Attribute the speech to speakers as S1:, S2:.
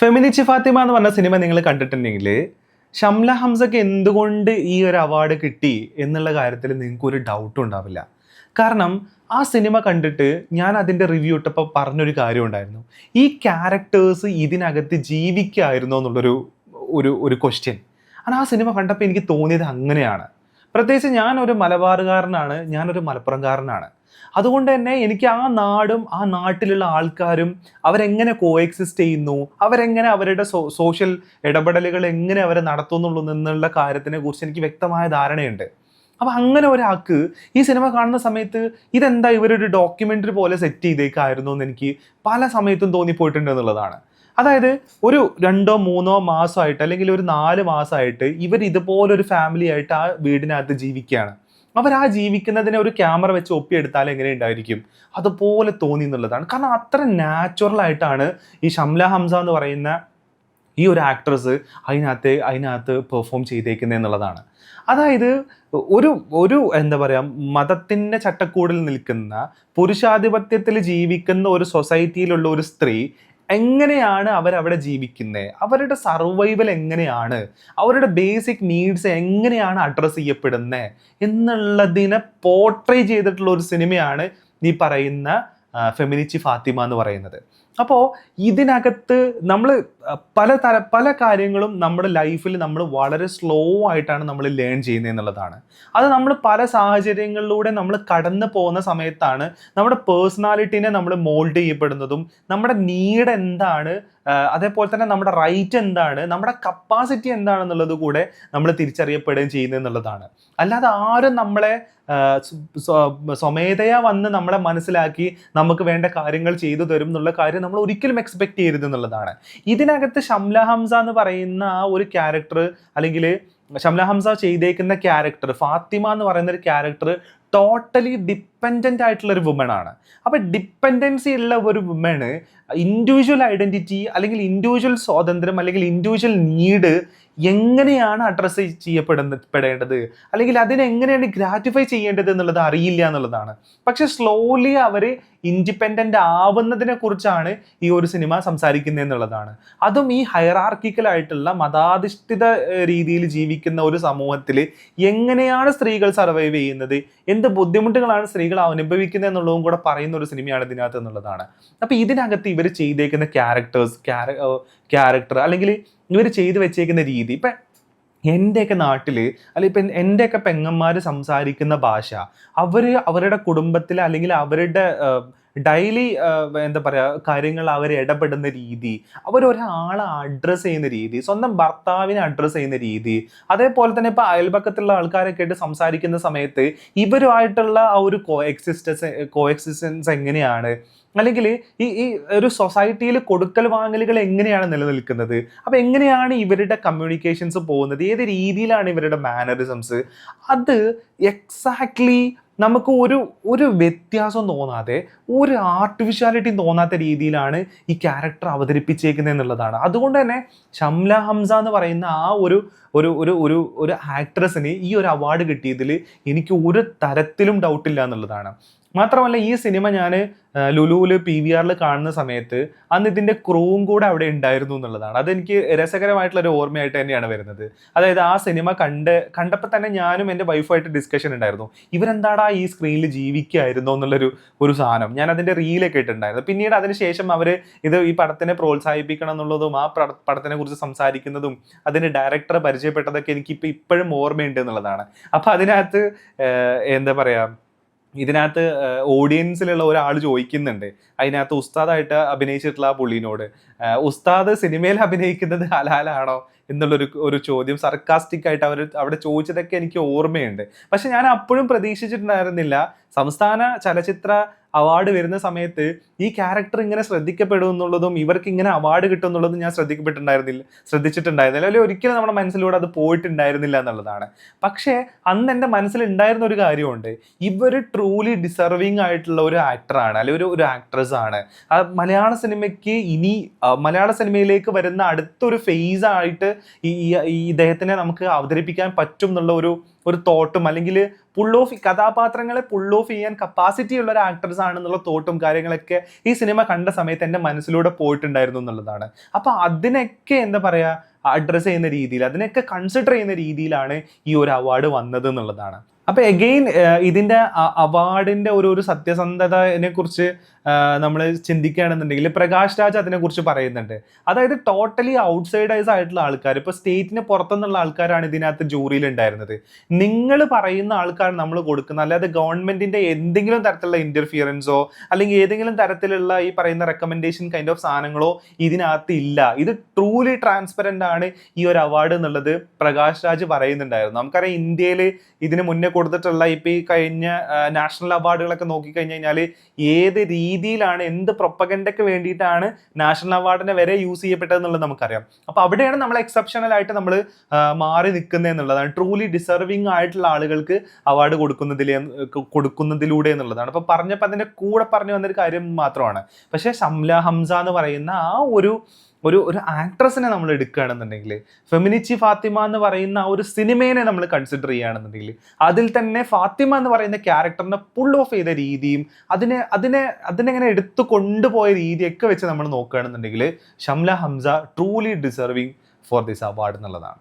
S1: ഫെമിനിച്ചി ഫാത്തിമ എന്ന് പറഞ്ഞ സിനിമ നിങ്ങൾ കണ്ടിട്ടുണ്ടെങ്കിൽ ഷംല ഹംസക്ക് എന്തുകൊണ്ട് ഈ ഒരു അവാർഡ് കിട്ടി എന്നുള്ള കാര്യത്തിൽ നിങ്ങൾക്ക് ഒരു ഡൗട്ടും ഉണ്ടാവില്ല. കാരണം ആ സിനിമ കണ്ടിട്ട് ഞാൻ അതിന്റെ റിവ്യൂ ഇട്ടപ്പോൾ പറഞ്ഞൊരു കാര്യം ഉണ്ടായിരുന്നു. ഈ ക്യാരക്ടേഴ്സ് ഇതിനകത്ത് ജീവിക്കായിരുന്നോ എന്നുള്ളൊരു ഒരു ഒരു ക്വസ്റ്റ്യൻ അത് ആ സിനിമ കണ്ടപ്പോൾ എനിക്ക് തോന്നിയത് അങ്ങനെയാണ്. പ്രത്യേകിച്ച് ഞാനൊരു മലബാറുകാരനാണ് ഞാനൊരു മലപ്പുറംകാരനാണ്. അതുകൊണ്ട് തന്നെ എനിക്ക് ആ നാടും ആ നാട്ടിലുള്ള ആൾക്കാരും അവരെങ്ങനെ കോ എക്സിസ്റ്റ് ചെയ്യുന്നു അവരെങ്ങനെ അവരുടെ സോഷ്യൽ ഇടപെടലുകൾ എങ്ങനെ അവരെ നടത്തുന്നുള്ളൂ എന്നുള്ള കാര്യത്തിനെ കുറിച്ച് എനിക്ക് വ്യക്തമായ ധാരണയുണ്ട്. അപ്പം അങ്ങനെ ഒരാൾക്ക് ഈ സിനിമ കാണുന്ന സമയത്ത് ഇതെന്താ ഇവരൊരു ഡോക്യുമെന്ററി പോലെ സെറ്റ് ചെയ്തേക്കായിരുന്നു എന്ന് എനിക്ക് പല സമയത്തും തോന്നിപ്പോയിട്ടുണ്ട് എന്നുള്ളതാണ്. അതായത് ഒരു രണ്ടോ മൂന്നോ മാസമായിട്ട് അല്ലെങ്കിൽ ഒരു നാല് മാസമായിട്ട് ഇവർ ഇതുപോലൊരു ഫാമിലി ആയിട്ട് ആ വീടിനകത്ത് ജീവിക്കുകയാണ്. അവർ ആ ജീവിക്കുന്നതിനെ ഒരു ക്യാമറ വെച്ച് ഒപ്പിയെടുത്താൽ എങ്ങനെ ഉണ്ടായിരിക്കും അതുപോലെ തോന്നി എന്നുള്ളതാണ്. കാരണം അത്ര നാച്ചുറൽ ആയിട്ടാണ് ഈ ഷംല ഹംസ എന്ന് പറയുന്ന ഈ ഒരു ആക്ട്രസ് അതിനകത്ത് അതിനകത്ത് പെർഫോം ചെയ്തേക്കുന്നത് എന്നുള്ളതാണ്. അതായത് ഒരു ഒരു എന്താ പറയുക മതത്തിന്റെ ചട്ടക്കൂടിൽ നിൽക്കുന്ന പുരുഷാധിപത്യത്തിൽ ജീവിക്കുന്ന ഒരു സൊസൈറ്റിയിലുള്ള ഒരു സ്ത്രീ എങ്ങനെയാണ് അവരവിടെ ജീവിക്കുന്നത് അവരുടെ സർവൈവൽ എങ്ങനെയാണ്? അവരുടെ ബേസിക് നീഡ്സ് എങ്ങനെയാണ് അഡ്രസ്സ് ചെയ്യപ്പെടുന്നത് എന്നുള്ളതിനെ പോർട്രേ ചെയ്തിട്ടുള്ള ഒരു സിനിമയാണ് ഈ പറയുന്ന ഫെമിനിച്ചി ഫാത്തിമ എന്ന് പറയുന്നത്. അപ്പോൾ ഇതിനകത്ത് നമ്മൾ പല തര പല കാര്യങ്ങളും നമ്മുടെ ലൈഫിൽ നമ്മൾ വളരെ സ്ലോ ആയിട്ടാണ് നമ്മൾ ലേൺ ചെയ്യുന്നത് എന്നുള്ളതാണ്. അത് നമ്മൾ പല സാഹചര്യങ്ങളിലൂടെ നമ്മൾ കടന്നു പോകുന്ന സമയത്താണ് നമ്മുടെ പേഴ്സണാലിറ്റീനെ നമ്മൾ മോൾഡ് ചെയ്യപ്പെടുന്നതും നമ്മുടെ നീഡ് എന്താണ് അതേപോലെ തന്നെ നമ്മുടെ റൈറ്റ് എന്താണ് നമ്മുടെ കപ്പാസിറ്റി എന്താണെന്നുള്ളത് കൂടെ നമ്മൾ തിരിച്ചറിയപ്പെടുകയും ചെയ്യുന്നത് എന്നുള്ളതാണ്. അല്ലാതെ ആരും നമ്മളെ സ്വമേധയാ വന്ന് നമ്മളെ മനസ്സിലാക്കി നമുക്ക് വേണ്ട കാര്യങ്ങൾ ചെയ്തു തരും എന്നുള്ള കാര്യം നമ്മൾ ഒരിക്കലും എക്സ്പെക്ട് ചെയ്യരുത് എന്നുള്ളതാണ്. ഇതിനകത്ത് ഷംല ഹംസ എന്ന് പറയുന്ന ആ ഒരു ക്യാരക്ടർ അല്ലെങ്കിൽ ഷംല ഹംസ ചെയ്തേക്കുന്ന ക്യാരക്ടർ ഫാത്തിമ എന്ന് പറയുന്ന ഒരു ക്യാരക്ടർ ടോട്ടലി ഡിപ്പെൻഡന്റ് ആയിട്ടുള്ള ഒരു വുമൺ ആണ്. അപ്പോൾ ഡിപ്പെൻഡൻസി ഉള്ള ഒരു വുമണ് ഇൻഡിവിജ്വൽ ഐഡന്റിറ്റി അല്ലെങ്കിൽ ഇൻഡിവിജ്വൽ സ്വാതന്ത്ര്യം അല്ലെങ്കിൽ ഇൻഡിവിജ്വൽ നീഡ് എങ്ങനെയാണ് അഡ്രസ്സ് ചെയ്യപ്പെടുന്ന പെടേണ്ടത്? അല്ലെങ്കിൽ അതിനെങ്ങനെയാണ് ഗ്രാറ്റിഫൈ ചെയ്യേണ്ടത് എന്നുള്ളത് അറിയില്ല എന്നുള്ളതാണ്. പക്ഷെ സ്ലോലി അവർ ഇൻഡിപെൻഡന്റ് ആവുന്നതിനെ കുറിച്ചാണ് ഈ ഒരു സിനിമ സംസാരിക്കുന്നത് എന്നുള്ളതാണ്. അതും ഈ ഹയറാർക്കിക്കലായിട്ടുള്ള മതാധിഷ്ഠിത രീതിയിൽ ജീവിക്കുന്ന ഒരു സമൂഹത്തിൽ എങ്ങനെയാണ് സ്ത്രീകൾ സർവൈവ് ചെയ്യുന്നത്? എന്ത് ബുദ്ധിമുട്ടുകളാണ് സ്ത്രീകൾ അനുഭവിക്കുന്നത് എന്നുള്ളതും കൂടെ പറയുന്ന ഒരു സിനിമയാണ് ഇതിനകത്ത് എന്നുള്ളതാണ്. അപ്പോൾ ഇതിനകത്ത് ഇവർ ചെയ്തേക്കുന്ന ക്യാരക്ടേഴ്സ് ക്യാരക്ടർ അല്ലെങ്കിൽ ഇവർ ചെയ്തു വെച്ചേക്കുന്ന രീതി. ഇപ്പം എന്റെയൊക്കെ നാട്ടിൽ അല്ലെങ്കിൽ ഇപ്പം എന്റെയൊക്കെ പെങ്ങന്മാർ സംസാരിക്കുന്ന ഭാഷ അവർ അവരുടെ കുടുംബത്തിൽ അല്ലെങ്കിൽ അവരുടെ ഡെയിലി എന്താ പറയുക കാര്യങ്ങൾ അവർ ഇടപെടുന്ന രീതി അവർ ഒരാളെ അഡ്രസ്സ് ചെയ്യുന്ന രീതി സ്വന്തം ഭർത്താവിനെ അഡ്രസ്സ് ചെയ്യുന്ന രീതി അതേപോലെ തന്നെ ഇപ്പോൾ അയൽപക്കത്തുള്ള ആൾക്കാരൊക്കെ ആയിട്ട് സംസാരിക്കുന്ന സമയത്ത് ഇവരുമായിട്ടുള്ള ആ ഒരു കോ എക്സിസ്റ്റൻസ് കോ എക്സിസ്റ്റൻസ് എങ്ങനെയാണ്? അല്ലെങ്കിൽ ഈ ഈ ഒരു സൊസൈറ്റിയിൽ കൊടുക്കൽ വാങ്ങലുകൾ എങ്ങനെയാണ് നിലനിൽക്കുന്നത്? അപ്പോൾ എങ്ങനെയാണ് ഇവരുടെ കമ്മ്യൂണിക്കേഷൻസ് പോകുന്നത്? ഏത് രീതിയിലാണ് ഇവരുടെ മാനറിസംസ് അത് എക്സാക്ട്ലി നമുക്ക് ഒരു ഒരു വ്യത്യാസം തോന്നാതെ ഒരു ആർട്ടിഫിഷ്യാലിറ്റി തോന്നാത്ത രീതിയിലാണ് ഈ ക്യാരക്ടർ അവതരിപ്പിച്ചേക്കുന്നത് എന്നുള്ളതാണ്. അതുകൊണ്ട് തന്നെ ഷംല ഹംസ എന്ന് പറയുന്ന ആ ഒരു ഒരു ഒരു ഒരു ഒരു ആക്ട്രസിന് ഈ ഒരു അവാർഡ് കിട്ടിയതിൽ എനിക്ക് ഒരു തരത്തിലും ഡൗട്ടില്ല എന്നുള്ളതാണ്. മാത്രമല്ല ഈ സിനിമ ഞാൻ ലുലുവിൽ പി വി ആറിൽ കാണുന്ന സമയത്ത് അന്ന് ഇതിന്റെ ക്രൂവും കൂടെ അവിടെ ഉണ്ടായിരുന്നു എന്നുള്ളതാണ്. അതെനിക്ക് രസകരമായിട്ടുള്ള ഒരു ഓർമ്മയായിട്ട് തന്നെയാണ് വരുന്നത്. അതായത് ആ സിനിമ കണ്ട് കണ്ടപ്പോൾ തന്നെ ഞാനും എന്റെ വൈഫുമായിട്ട് ഡിസ്കഷൻ ഉണ്ടായിരുന്നു. ഇവരെന്താടാ ഈ സ്ക്രീനിൽ ജീവിക്കായിരുന്നോ എന്നുള്ളൊരു ഒരു സാധനം. ഞാൻ അതിന്റെ റീലൊക്കെ ഇട്ടിട്ടുണ്ടായിരുന്നു. പിന്നീട് അതിനുശേഷം അവർ ഇത് ഈ പടത്തിനെ പ്രോത്സാഹിപ്പിക്കണം എന്നുള്ളതും ആ പടത്തിനെ കുറിച്ച് സംസാരിക്കുന്നതും അതിന്റെ ഡയറക്ടറെ പരിചയപ്പെട്ടതൊക്കെ എനിക്ക് ഇപ്പം ഇപ്പോഴും ഓർമ്മയുണ്ട് എന്നുള്ളതാണ്. അപ്പോൾ അതിനകത്ത് എന്താ പറയുക ഇതിനകത്ത് ഓഡിയൻസിലുള്ള ഒരാൾ ചോദിക്കുന്നുണ്ട്. അതിനകത്ത് ഉസ്താദായിട്ട് അഭിനയിച്ചിട്ടുള്ള ആ പുള്ളിനോട്. ഉസ്താദ് സിനിമയിൽ അഭിനയിക്കുന്നത് ഹലാലാണോ? എന്നുള്ളൊരു ഒരു ചോദ്യം സർക്കാസ്റ്റിക് ആയിട്ട് അവർ അവിടെ ചോദിച്ചതൊക്കെ എനിക്ക് ഓർമ്മയുണ്ട്. പക്ഷെ ഞാൻ അപ്പോഴും പ്രതീക്ഷിച്ചിട്ടുണ്ടായിരുന്നില്ല. സംസ്ഥാന ചലച്ചിത്ര അവാർഡ് വരുന്ന സമയത്ത് ഈ ക്യാരക്ടർ ഇങ്ങനെ ശ്രദ്ധിക്കപ്പെടും എന്നുള്ളതും ഇവർക്ക് ഇങ്ങനെ അവാർഡ് കിട്ടും എന്നുള്ളതും ഞാൻ ശ്രദ്ധിക്കപ്പെട്ടിട്ടുണ്ടായിരുന്നില്ല ശ്രദ്ധിച്ചിട്ടുണ്ടായിരുന്നില്ല. അല്ലെങ്കിൽ ഒരിക്കലും നമ്മുടെ മനസ്സിലൂടെ അത് പോയിട്ടുണ്ടായിരുന്നില്ല എന്നുള്ളതാണ്. പക്ഷേ അന്ന് എന്റെ മനസ്സിൽ ഉണ്ടായിരുന്ന ഒരു കാര്യമുണ്ട്. ഇവർ ട്രൂലി ഡിസർവിങ് ആയിട്ടുള്ള ഒരു ആക്ടറാണ് അല്ലെങ്കിൽ ഒരു ഒരു ആക്ട്രസ് ആണ്. മലയാള സിനിമയ്ക്ക് ഇനി മലയാള സിനിമയിലേക്ക് വരുന്ന അടുത്തൊരു ഫേസ് ആയിട്ട് ഈ ഇദ്ദേഹത്തിനെ നമുക്ക് അവതരിപ്പിക്കാൻ പറ്റും എന്നുള്ള ഒരു ഒരു തോട്ടും അല്ലെങ്കിൽ പുൾ ഓഫ് കഥാപാത്രങ്ങളെ പുൾ ഓഫ് ചെയ്യാൻ കപ്പാസിറ്റി ഉള്ള ഒരു ആക്ടേഴ്സ് ആണെന്നുള്ള തോട്ടും കാര്യങ്ങളൊക്കെ ഈ സിനിമ കണ്ട സമയത്ത് എന്റെ മനസ്സിലൂടെ പോയിട്ടുണ്ടായിരുന്നു എന്നുള്ളതാണ്. അപ്പോൾ അതിനൊക്കെ എന്താ പറയുക അഡ്രസ്സ് ചെയ്യുന്ന രീതിയിൽ അതിനൊക്കെ കൺസിഡർ ചെയ്യുന്ന രീതിയിലാണ് ഈ ഒരു അവാർഡ് വന്നത് എന്നുള്ളതാണ്. അപ്പൊ എഗെയിൻ ഇതിന്റെ അവാർഡിന്റെ ഒരു ഒരു സത്യസന്ധതയെ കുറിച്ച് നമ്മൾ ചിന്തിക്കുകയാണെന്നുണ്ടെങ്കിൽ പ്രകാശ് രാജ് അതിനെക്കുറിച്ച് പറയുന്നുണ്ട്. അതായത് ടോട്ടലി ഔട്ട്സൈഡേഴ്സ് ആയിട്ടുള്ള ആൾക്കാർ ഇപ്പൊ സ്റ്റേറ്റിന് പുറത്തുനിന്നുള്ള ആൾക്കാരാണ് ഇതിനകത്ത് ജൂറിയിൽ ഉണ്ടായിരുന്നത്. നിങ്ങൾ പറയുന്ന ആൾക്കാർ നമ്മൾ കൊടുക്കുന്ന അല്ലാതെ ഗവൺമെന്റിന്റെ എന്തെങ്കിലും തരത്തിലുള്ള ഇന്റർഫിയറൻസോ അല്ലെങ്കിൽ ഏതെങ്കിലും തരത്തിലുള്ള ഈ പറയുന്ന റെക്കമെൻഡേഷൻ കൈൻഡ് ഓഫ് സാധനങ്ങളോ ഇതിനകത്ത് ഇല്ല. ഇത് ട്രൂലി ട്രാൻസ്പെറന്റ് ആണ് ഈ ഒരു അവാർഡ് എന്നുള്ളത് പ്രകാശ് രാജ് പറയുന്നുണ്ടായിരുന്നു. നമുക്കറിയാം ഇന്ത്യയിൽ ഇതിന് മുന്നേ കൊടുത്തിട്ടുള്ള ഇപ്പൊ ഈ കഴിഞ്ഞ നാഷണൽ അവാർഡുകളൊക്കെ നോക്കിക്കഴിഞ്ഞ് കഴിഞ്ഞാൽ ഏത് രീതിയിലാണ് എന്ത് പ്രൊപ്പഗൻഡയ്ക്ക് വേണ്ടിയിട്ടാണ് നാഷണൽ അവാർഡിനെ വരെ യൂസ് ചെയ്യപ്പെട്ടത് എന്നുള്ളത് നമുക്കറിയാം. അപ്പൊ അവിടെയാണ് നമ്മൾ എക്സെപ്ഷണൽ ആയിട്ട് നമ്മൾ മാറി നിൽക്കുന്നത് എന്നുള്ളതാണ്. ട്രൂലി ഡിസർവിങ് ആയിട്ടുള്ള ആളുകൾക്ക് അവാർഡ് കൊടുക്കുന്നതിലേ കൊടുക്കുന്നതിലൂടെ എന്നുള്ളതാണ്. അപ്പൊ പറഞ്ഞപ്പോൾ അതിന്റെ കൂടെ പറഞ്ഞു വന്നൊരു കാര്യം മാത്രമാണ്. പക്ഷേ ഷംല ഹംസ എന്ന് പറയുന്ന ആ ഒരു ഒരു ഒരു ആക്ട്രസിനെ നമ്മൾ എടുക്കുകയാണെന്നുണ്ടെങ്കിൽ ഫെമിനിച്ചി ഫാത്തിമ എന്ന് പറയുന്ന ഒരു സിനിമേനെ നമ്മൾ കൺസിഡർ ചെയ്യുകയാണെന്നുണ്ടെങ്കിൽ അതിൽ തന്നെ ഫാത്തിമ എന്ന് പറയുന്ന ക്യാരക്ടറിനെ പുൾ ഓഫ് ചെയ്ത രീതിയും അതിനെ അതിനെ അതിനെങ്ങനെ എടുത്തു കൊണ്ടുപോയ രീതിയൊക്കെ വെച്ച് നമ്മൾ നോക്കുകയാണെന്നുണ്ടെങ്കിൽ Shamla Hamza truly deserving for this award എന്നുള്ളതാണ്.